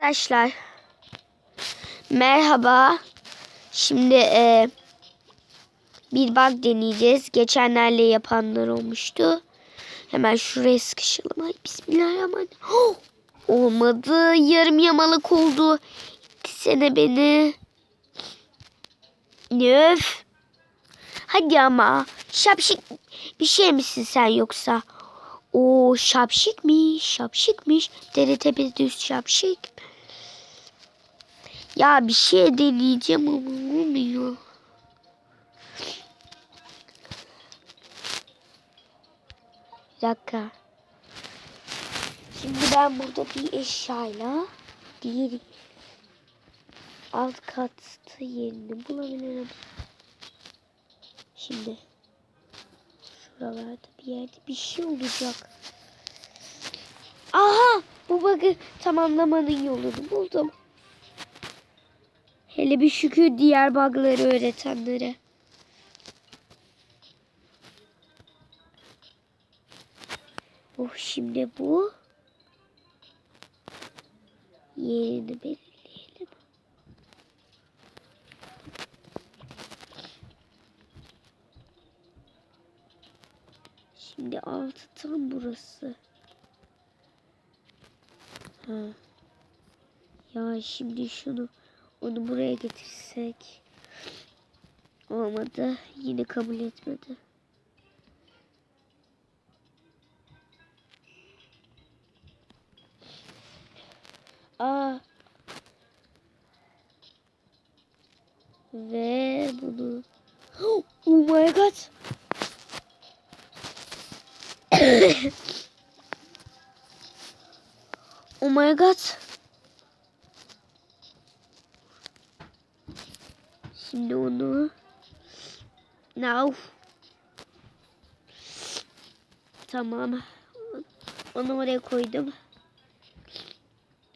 Arkadaşlar merhaba. Şimdi e, bir bug deneyeceğiz. Geçenlerle yapanlar olmuştu. Hemen şuraya sıkışalım. Ay bismillahirrahmanirrahim. Oh! Olmadı. Yarım yamalık oldu. Sene beni. Nöf. Hadi ama. Şapşik bir şey misin sen yoksa? O şapşikmiş, şapşikmiş. Dere tepe düz şapşik. Ya bir şey deneyeceğim ama olmuyor. Bir dakika. Şimdi ben burada bir eşyayla diğer alt katta yerini bulabilirim. Şimdi şuralarda bir yerde bir şey olacak. Aha! Bu bug'ı tamamlamanın yolunu buldum. Hele bir şükür diğer bug'ları öğretenlere. Oh şimdi bu. Yerini belirleyelim. Şimdi altı tam burası. Ha. Ya şimdi şunu onu buraya getirsek olmadı. Yine kabul etmedi. Aa. Ve bunu. Oh my god. oh my god. Şimdi onu Now. Tamam. Onu oraya koydum.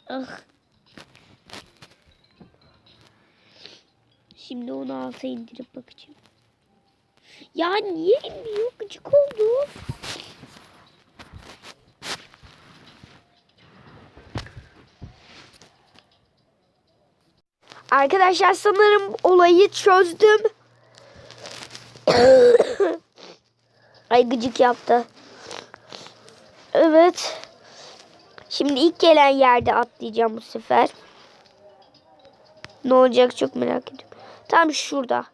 Ah. Şimdi onu alta indirip bakacağım. Ya niye inmiyor? Gıcık oldu. Arkadaşlar sanırım olayı çözdüm. Ay gıcık yaptı. Evet. Şimdi ilk gelen yerde atlayacağım bu sefer. Ne olacak çok merak ediyorum. Tam şurada.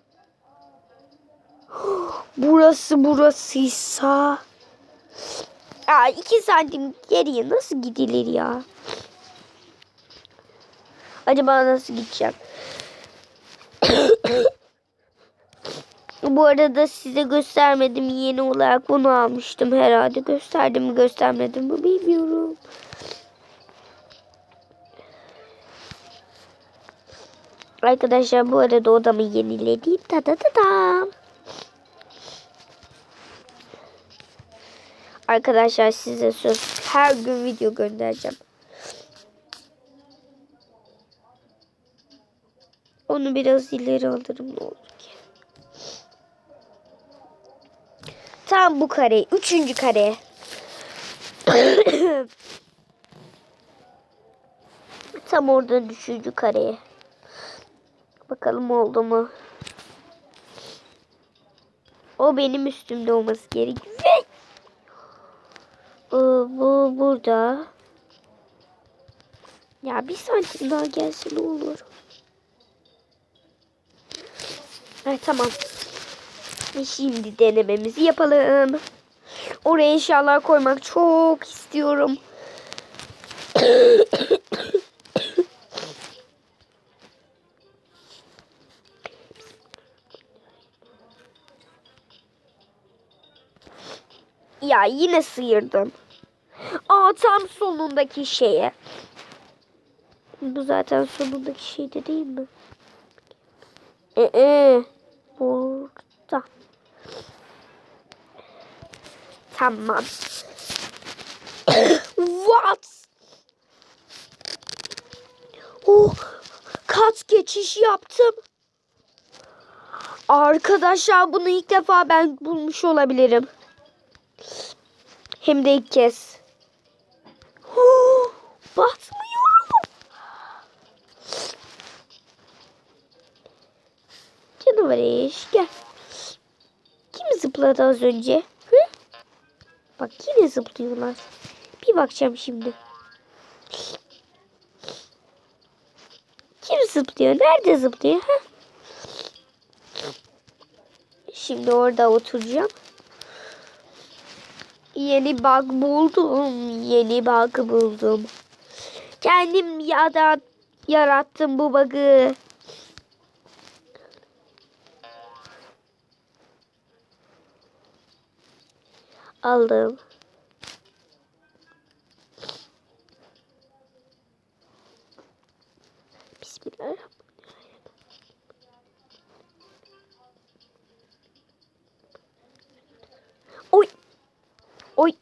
Burası burasıysa. Aa, iki santim geriye nasıl gidilir ya? Acaba nasıl gideceğim? Bu arada size göstermedim. Yeni olarak bunu almıştım herhalde. Gösterdim mi göstermedim mi bilmiyorum. Arkadaşlar bu arada odamı yeniledim. Ta ta ta ta. Arkadaşlar size söz her gün video göndereceğim. Onu biraz ileri alırım ne olur ki. Tam bu kare. Üçüncü kare. Tam oradan üçüncü kareye. Bakalım oldu mu? O benim üstümde olması gerekiyor. Ee, bu burada. Ya bir santim daha gelse ne olur? Evet tamam. Şimdi denememizi yapalım. Oraya eşyalar koymak çok istiyorum. ya yine sıyırdım. Aa tam sonundaki şeye. Bu zaten sonundaki şey de değil mi? Ee, burada. Tamam. What? Oh, kat geçiş yaptım. Arkadaşlar bunu ilk defa ben bulmuş olabilirim. Hem de ilk kez. Barış gel. Kim zıpladı az önce? Hı? Bak yine zıplıyorlar. Bir bakacağım şimdi. Kim zıplıyor? Nerede zıplıyor? Ha? Şimdi orada oturacağım. Yeni bug buldum. Yeni bug buldum. Kendim ya da yarattım bu bug'ı. Aldım. Bismillahirrahmanirrahim. Oy. Oy.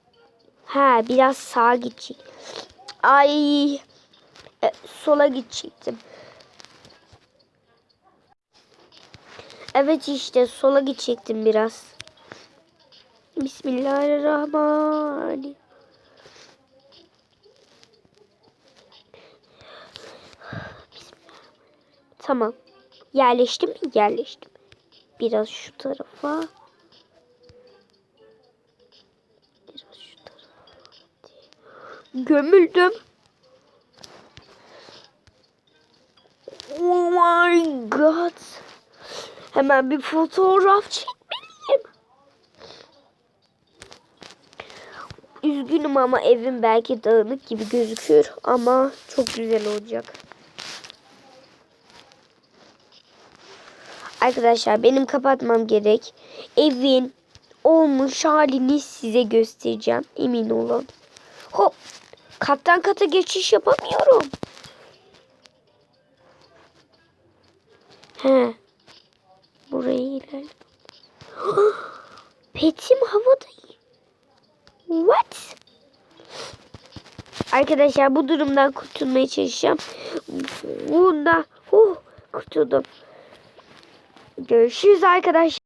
Ha biraz sağa gidecek. Ay. E, sola gidecektim. Evet işte sola gidecektim biraz. Bismillahirrahmanirrahim. Tamam. Yerleştim mi? Yerleştim. Biraz şu tarafa. Biraz şu tarafa. Gömüldüm. Oh my god. Hemen bir fotoğraf çekmeliyim. Üzgünüm ama evim belki dağınık gibi gözüküyor ama çok güzel olacak. Arkadaşlar benim kapatmam gerek. Evin olmuş halini size göstereceğim. Emin olun. Hop. Kattan kata geçiş yapamıyorum. He. Buraya ilerle. Petim havada. What? Arkadaşlar bu durumdan kurtulmaya çalışacağım. Bunda oh, kurtuldum. Görüşürüz arkadaşlar.